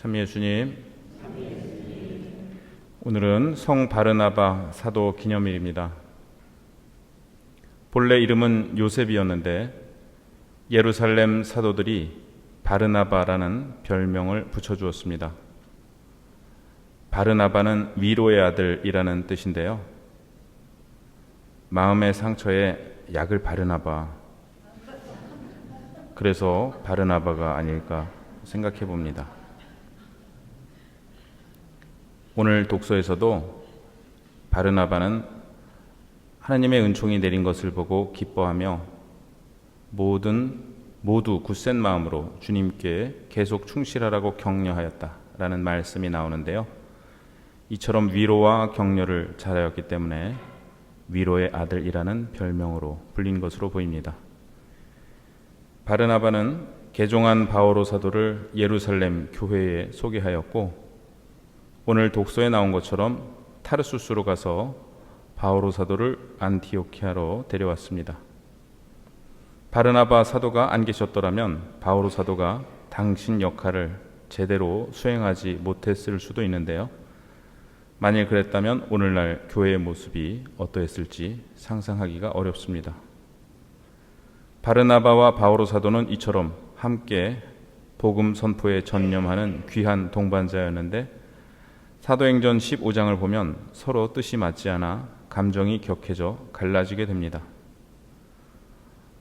참미의 주님. 오늘은 성 바르나바 사도 기념일입니다. 본래 이름은 요셉이었는데 예루살렘 사도들이 바르나바라는 별명을 붙여주었습니다. 바르나바는 위로의 아들이라는 뜻인데요. 마음의 상처에 약을 바르나봐. 그래서 바르나바가 아닐까 생각해 봅니다. 오늘 독서에서도 바르나바는 하나님의 은총이 내린 것을 보고 기뻐하며 모든 모두 굳센 마음으로 주님께 계속 충실하라고 격려하였다라는 말씀이 나오는데요. 이처럼 위로와 격려를 잘하였기 때문에 위로의 아들이라는 별명으로 불린 것으로 보입니다. 바르나바는 개종한 바오로 사도를 예루살렘 교회에 소개하였고 오늘 독서에 나온 것처럼 타르수스로 가서 바오로 사도를 안티오키아로 데려왔습니다. 바르나바 사도가 안 계셨더라면 바오로 사도가 당신 역할을 제대로 수행하지 못했을 수도 있는데요. 만일 그랬다면 오늘날 교회의 모습이 어떠했을지 상상하기가 어렵습니다. 바르나바와 바오로 사도는 이처럼 함께 복음 선포에 전념하는 귀한 동반자였는데 사도행전 15장을 보면 서로 뜻이 맞지 않아 감정이 격해져 갈라지게 됩니다.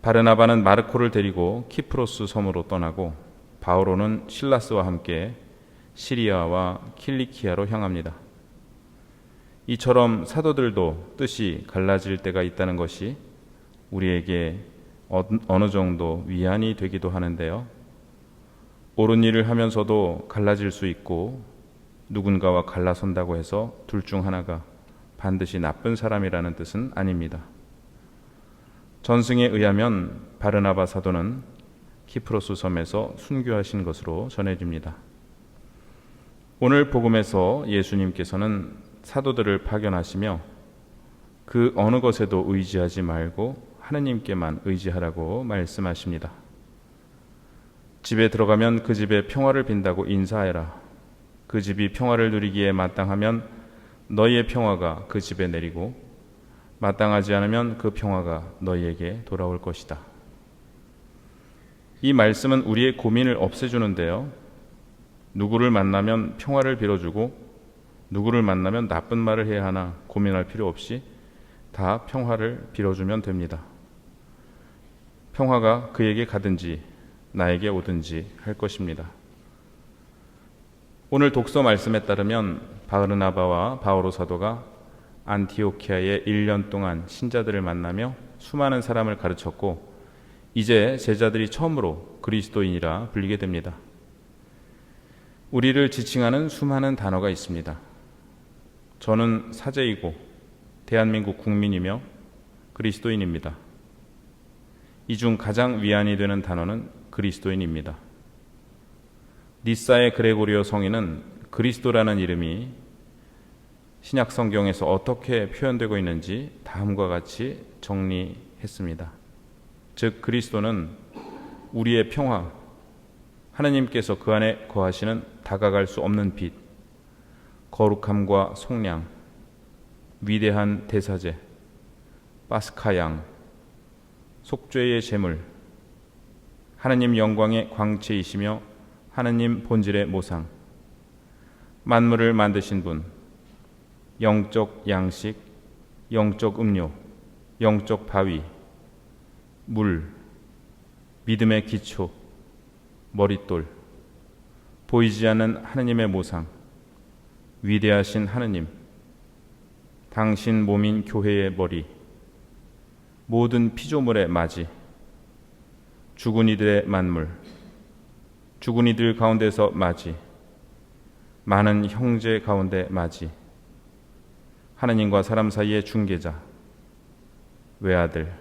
바르나바는 마르코를 데리고 키프로스 섬으로 떠나고 바오로는 실라스와 함께 시리아와 킬리키아로 향합니다. 이처럼 사도들도 뜻이 갈라질 때가 있다는 것이 우리에게 어느 정도 위안이 되기도 하는데요. 옳은 일을 하면서도 갈라질 수 있고 누군가와 갈라선다고 해서 둘 중 하나가 반드시 나쁜 사람이라는 뜻은 아닙니다. 전승에 의하면 바르나바 사도는 키프로스 섬에서 순교하신 것으로 전해집니다. 오늘 복음에서 예수님께서는 사도들을 파견하시며 그 어느 것에도 의지하지 말고 하느님께만 의지하라고 말씀하십니다. 집에 들어가면 그 집에 평화를 빈다고 인사해라. 그 집이 평화를 누리기에 마땅하면 너희의 평화가 그 집에 내리고 마땅하지 않으면 그 평화가 너희에게 돌아올 것이다. 이 말씀은 우리의 고민을 없애주는데요. 누구를 만나면 평화를 빌어주고 누구를 만나면 나쁜 말을 해야 하나 고민할 필요 없이 다 평화를 빌어주면 됩니다. 평화가 그에게 가든지 나에게 오든지 할 것입니다. 오늘 독서 말씀에 따르면 바르나바와 바오로 사도가 안티오키아에 1년 동안 신자들을 만나며 수많은 사람을 가르쳤고 이제 제자들이 처음으로 그리스도인이라 불리게 됩니다. 우리를 지칭하는 수많은 단어가 있습니다. 저는 사제이고 대한민국 국민이며 그리스도인입니다. 이 중 가장 위안이 되는 단어는 그리스도인입니다. 니사의 그레고리오 성인은 그리스도라는 이름이 신약 성경에서 어떻게 표현되고 있는지 다음과 같이 정리했습니다. 즉 그리스도는 우리의 평화, 하나님께서 그 안에 거하시는 다가갈 수 없는 빛, 거룩함과 속량, 위대한 대사제, 파스카 양, 속죄의 제물, 하나님 영광의 광채이시며 하느님 본질의 모상, 만물을 만드신 분, 영적 양식, 영적 음료, 영적 바위, 물, 믿음의 기초, 머릿돌, 보이지 않는 하느님의 모상, 위대하신 하느님, 당신 몸인 교회의 머리, 모든 피조물의 맞이, 죽은 이들의 만물, 죽은 이들 가운데서 맞이, 많은 형제 가운데 맞이, 하느님과 사람 사이의 중개자, 외아들,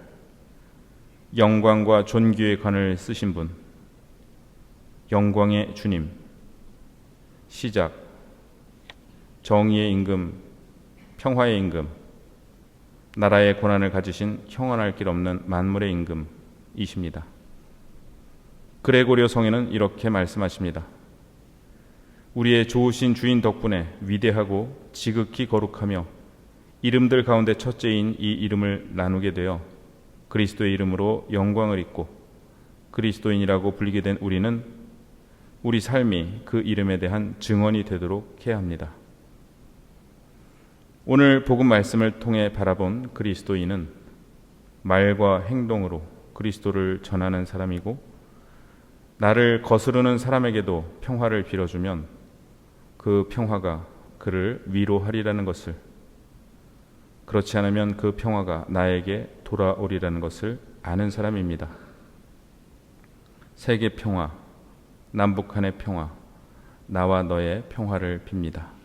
영광과 존귀의 관을 쓰신 분, 영광의 주님, 시작, 정의의 임금, 평화의 임금, 나라의 고난을 가지신 형언할 길 없는 만물의 임금이십니다. 그레고리오 성에는 이렇게 말씀하십니다. 우리의 좋으신 주인 덕분에 위대하고 지극히 거룩하며 이름들 가운데 첫째인 이 이름을 나누게 되어 그리스도의 이름으로 영광을 입고 그리스도인이라고 불리게 된 우리는 우리 삶이 그 이름에 대한 증언이 되도록 해야 합니다. 오늘 복음 말씀을 통해 바라본 그리스도인은 말과 행동으로 그리스도를 전하는 사람이고 나를 거스르는 사람에게도 평화를 빌어주면 그 평화가 그를 위로하리라는 것을 그렇지 않으면 그 평화가 나에게 돌아오리라는 것을 아는 사람입니다. 세계 평화, 남북한의 평화, 나와 너의 평화를 빕니다.